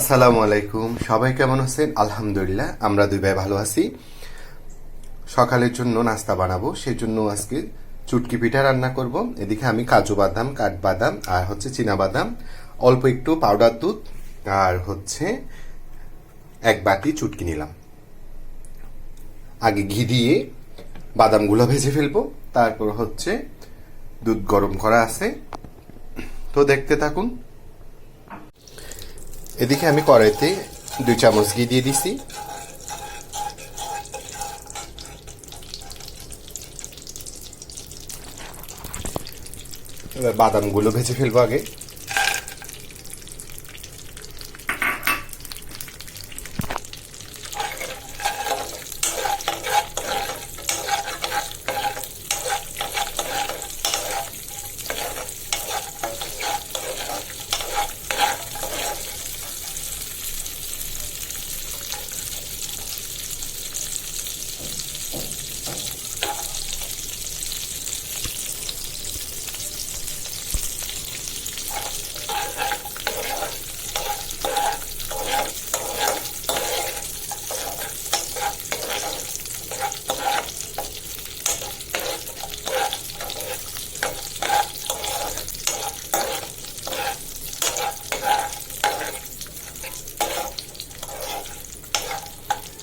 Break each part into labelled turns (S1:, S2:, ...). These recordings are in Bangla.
S1: আসসালামু আলাইকুম। সবাই কেমন আছেন? আলহামদুলিল্লাহ, আমরা দুই ভাই ভালো আছি। সকালের জন্য নাস্তা বানাবো সেই জন্য আজকে চুটকি পিঠা রান্না করব। এদিকে আমি কাজু বাদাম, কাঠবাদাম আর হচ্ছে চীনা বাদাম অল্প একটু পাউডার দুধ আর হচ্ছে এক বাটি চুটকি নিলাম। আগে ঘি দিয়ে বাদামগুলো ভেজে ফেলব, তারপর হচ্ছে দুধ গরম করা আছে। তো দেখতে থাকুন। এদিকে আমি কড়াইতে দুই চামচ ঘি দিয়ে দিছি। এবার বাদামগুলো ভেজে ফেলব আগে।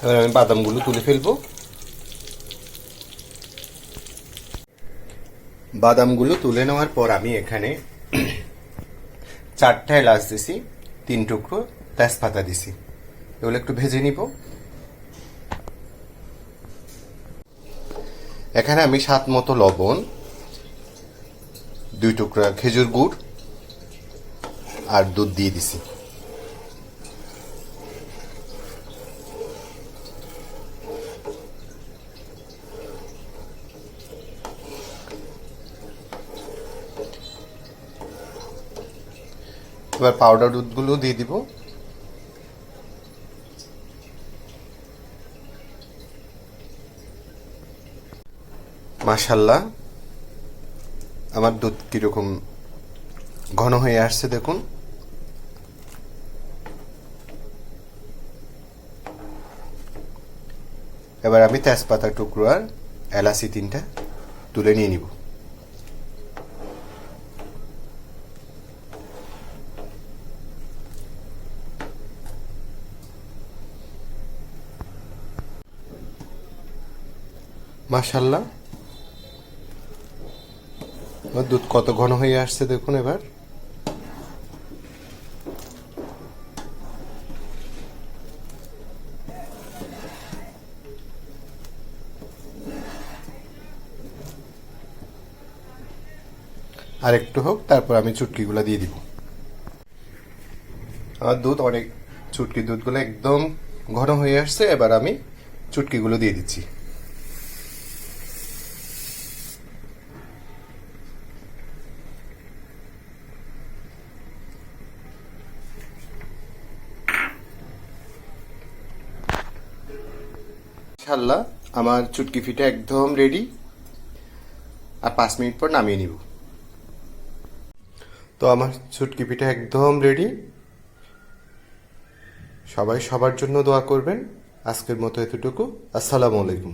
S1: এবার আমি বাদামগুলো তুলে ফেলব। বাদামগুলো তুলে নেওয়ার পর আমি এখানে চারটা এলাচ দিছি, তিন টুকরো তেজপাতা দিছি। এগুলো একটু ভেজে নিব। এখানে আমি সাত মতো লবণ, দুই টুকরা খেজুর গুড় আর দুধ দিয়ে দিছি। এবার পাউডার দুধগুলো দিয়ে দিব। মাশাল্লাহ আমার দুধ কীরকম ঘন হয়ে আসছে দেখুন। এবার আমি তেজপাতা টুকরো আর এলাচি তিনটা তুলে নিয়ে নিব। মাশাল্লাহ দুধ কত ঘন হয়ে আসছে দেখুন এবার। আর একটু হোক, তারপর আমি চুটকিগুলো দিয়ে দিব। আমার দুধ অনেক, চুটকি দুধগুলো একদম ঘন হয়ে আসছে, এবার আমি চুটকিগুলো দিয়ে দিচ্ছি। ইনশাল্লাহ আমার চুটকি ফিটা একদম রেডি আর পাঁচ মিনিট পর নামিয়ে নিব। তো আমার চুটকি পিঠা একদম রেডি সবাই সবার জন্য দোয়া করবেন। আজকের মতো এতটুকু। আসসালামু আলাইকুম।